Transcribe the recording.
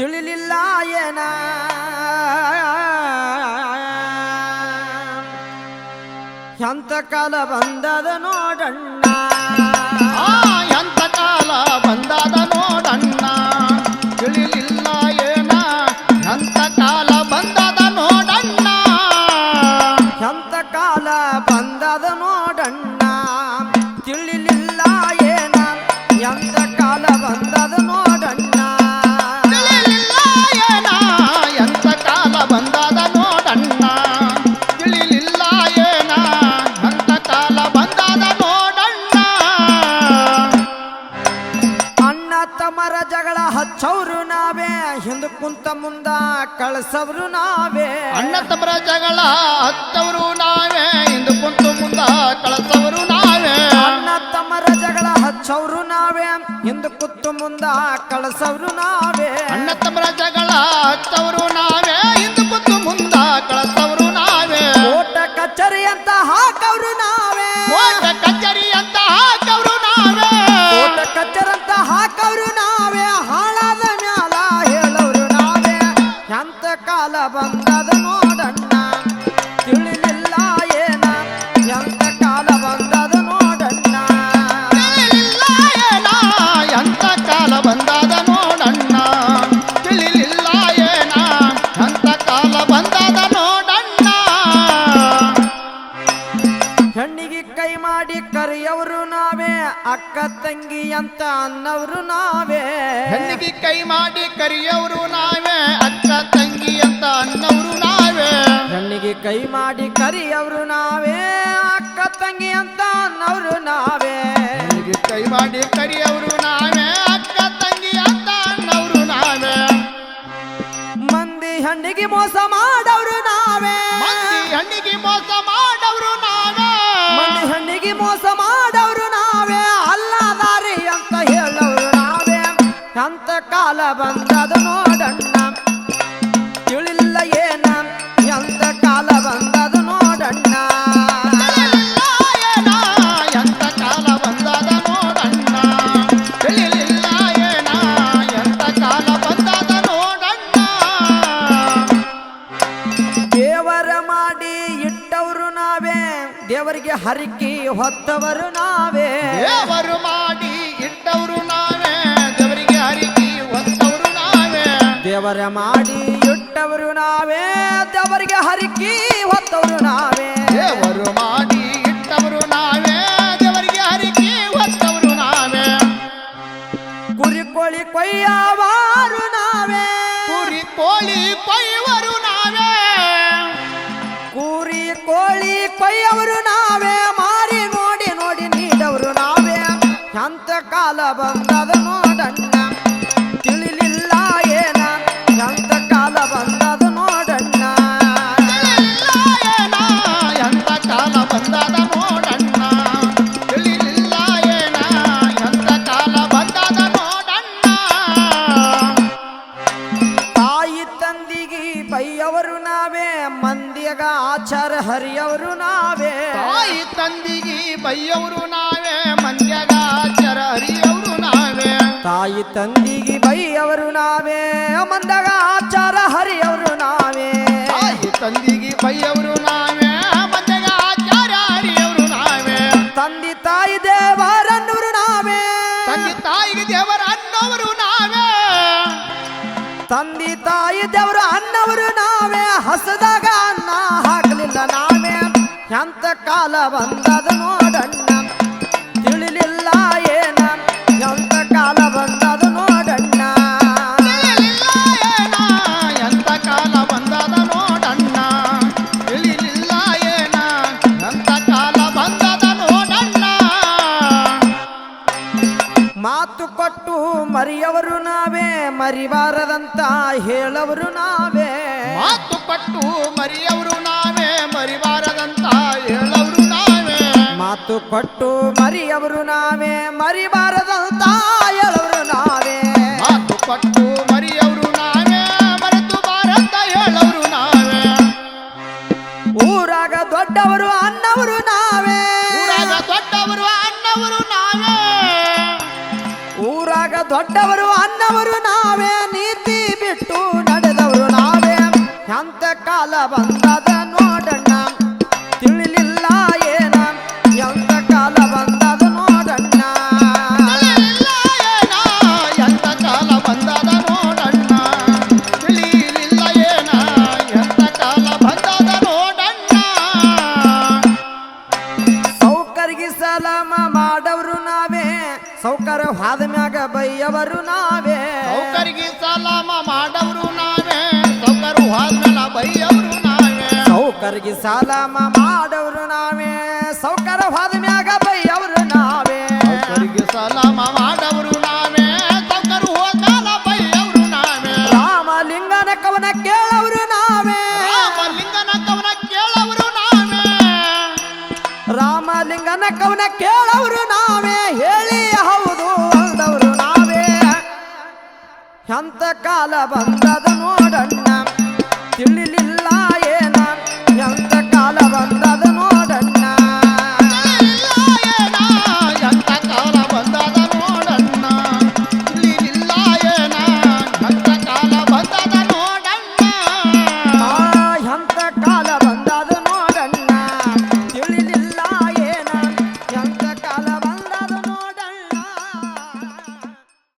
ஜுலிலில்லாயனா ಎಂತ ಕಾಲ ಬಂದದ ನೋಡಣ್ಣ ಎಂತ ಕಾಲ ಬಂದದ ತಮ್ಮರ ಜಗಳ ಹಚ್ಚವ್ರು ನಾವೇ ಹಿಂದ ಕುಂತ ಮುಂದ ಕಳ್ಸವ್ರು ನಾವೇ. ಅಣ್ಣ ತಮ್ಮರ ಜಗಳ ಹತ್ತವರು ನಾವೇ ಹಿಂದ ಕುಂತು ಮುಂದ ಕಳಸವರು ನಾವೇ. ಅಣ್ಣ ತಮ್ಮರ ಜಗಳ ಹಚ್ಚವ್ರು ನಾವೇ ಹಿಂದ ಕುತ್ತು ಮುಂದ ಕಳ್ಸವ್ರು ನಾವೇ. ಅಣ್ಣ ತಮ್ಮರ ಜಗಳ ಹತ್ತವರು ನಾವೇ ಹಿಂದ ಕುಂತು ಮುಂದ ಕಳಸವರು ಅಕ್ಕ ತಂಗಿ ಅಂತ ಅನ್ನವ್ರು ನಾವೇ. ಹೆಣ್ಣಿಗೆ ಕೈ ಮಾಡಿ ಕರಿಯವರು ನಾವೇ ಅಕ್ಕ ತಂಗಿ ಅಂತ ಅನ್ನವರು ನಾವೇ. ಹೆಣ್ಣಿಗೆ ಕೈ ಮಾಡಿ ಕರಿಯವರು ನಾವೇ ಅಕ್ಕ ತಂಗಿ ಅಂತ ಅನ್ನವ್ರು ನಾವೇ. ಹೆಣ್ಣಿಗೆ ಕೈ ಮಾಡಿ ಕರಿಯವರು ನಾವೇ ಅಕ್ಕ ತಂಗಿ ಅಂತ ಅನ್ನವರು ನಾವೇ. ಮಂದಿ ಹೆಣ್ಣಿಗೆ ಮೋಸ ಮಾಡವರು ನಾವೇ. ಮಂದಿ ಹೆಣ್ಣಿಗೆ ಮೋಸ ಮಾಡವರು ನಾವೇ. ಮಂದಿ ಹೆಣ್ಣಿಗೆ ಮೋಸ ಬಂದದ ನೋಡಣ್ಣ. ತಿಳಿಲ್ಲ ಏನ? ಎಂತ ಕಾಲ ಬಂದದು ನೋಡಣ್ಣ. ಎಂತ ಕಾಲ ಬಂದದ ಮಾಡಿ ಇಟ್ಟವರು ನಾವೇ. ದೇವರಿಗೆ ಹರಿಕಿ ಹೊತ್ತವರು ನಾವೇ. ದೇವರು ಮಾಡಿ ದೇವರ ಮಾಡಿ ಇಟ್ಟವರು ನಾವೇ ದೇವರಿಗೆ ಹರಿಕಿ ಹೊತ್ತವರು ನಾವೇ. ದೇವರು ಮಾಡಿ ಇಟ್ಟವರು ನಾವೇ ದೇವರಿಗೆ ಹರಿಕಿ ಹೊತ್ತವರು ನಾವೇ. ಕುರಿ ಕೋಳಿ ಕೊಯ್ಯವಾರು ನಾವೇ. ಕುರಿ ಕೋಳಿ ಕೊಯ್ಯವರು ನಾವೇ. ಕುರಿ ಕೋಳಿ ಕೊಯ್ಯವರು ನಾವೇ. ಮಾರಿ ನೋಡಿ ನೋಡಿ ನೀಡವರು ನಾವೇ. ಅಂತ ಕಾಲ ಬಂದದ ಆಚಾರ ನಾವೇ. ತಾಯಿ ತಂದಿಗೆ ಬೈಯವರು ನಾವೇ ಮಂದ್ಯಾಗ ಆಚಾರ ಹರಿಯವರು ನಾವೇ. ತಾಯಿ ತಂದಿಗಿ ಬೈಯವರು ನಾವೇ ಮಂದಗ ಆಚಾರ ಹರಿಯವರು ನಾವೇ. ತಾಯಿ ತಂದಿಗೆ ಬೈಯವರು ನಾವೇ ಮಂದ್ಯಾಗ ಆಚಾರ ಹರಿಯವರು ನಾವೇ. ತಂದಿ ತಾಯಿ ದೇವರನ್ನವರು ನಾವೇ. ತಂದಿ ತಾಯಿಗೆ ದೇವರ ಅನ್ನವರು ನಾವೇ. ತಂದಿ ತಾಯಿ ದೇವರು ಅನ್ನವರು ನಾವೇ. ಹಸದಾಗ ಎಂತ ಕಾಲ ಬಂದದ ನೋಡಣ್ಣ? ತಿಳಿಲಿಲ್ಲ ಏನ? ಎಂತ ಕಾಲ ಬಂದದ ನೋಡಣ್ಣ? ಎಂತ ಕಾಲ ಬಂದದ ನೋಡಣ್ಣ? ತಿಳಿಲಿಲ್ಲ ಏನ? ಎಂತ ಕಾಲ ಬಂದದ ನೋಡಣ್ಣ? ಮಾತು ಕೊಟ್ಟು ಮರಿಯವರು ನಾವೇ ಮರಿಬಾರದಂತ ಹೇಳವರು ನಾವೇ. ಮಾತು ಕೊಟ್ಟು ಮರಿಯವರು ನಾವೇ ಮಾತು ಕೊಟ್ಟು ಮರಿಯವರು ನಾವೇ ಮರಿಬಾರದಂತ ಹೇಳವರು ನಾವೇ ಮಾತು ಕೊಟ್ಟು ಮರಿಯವರು ನಾವೇ ಮರೆತು ಬಾರಂತ ಹೇಳವರು ನಾವೇ ಊರಾಗ ದೊಡ್ಡವರು ಅನ್ನವರು ನಾವೇ ಊರಾಗ ದೊಡ್ಡವರು ಅನ್ನವರು ನಾವೇ ಊರಾಗ ದೊಡ್ಡವರು ಅನ್ನವರು ನಾವೇ ನೀತಿ ಬಿಟ್ಟು ನಡೆದವರು ನಾವೇ ಎಂತ ಕಾಲ ಬಂದದ ಬೈಯವರು ನಾವೇ. ಸೌಕರಿಗೆ ಸಲಾಮ ಮಾಡವರು ನಾವೇ. ಸೌಕರು ಹೋದ್ಮೇಲೆ ಬೈಯವರು ನಾವೇ. ಸೌಕರ್ಗಿ ಸಾಲಮ ಮಾಡವರು ನಾವೇ. ಸೌಕರ ಹೋದ ಮ್ಯಾಗ ಬೈಯವರು ನಾವೇ. ಸೌಕರಿಗೆ ಸಲಾಮ ಮಾಡವರು ನಾವೇ. ಸೌಕರು ಹೋದ್ಮೇಲೆ ಬೈಯವರು ನಾವೇ. ರಾಮಲಿಂಗನ ಕವನ ಕೇಳವರು ನಾವೇ. ರಾಮಲಿಂಗನ ಕವನ ಕೇಳವರು ನಾವೇ. ರಾಮಲಿಂಗನ ಕವನ ಕೇಳವರು ನಾವೇ. ಹೇಳಿ. ಎಂತ ಕಾಲ ಬಂದದ ನೋಡಣ್ಣ ತಿಳಿ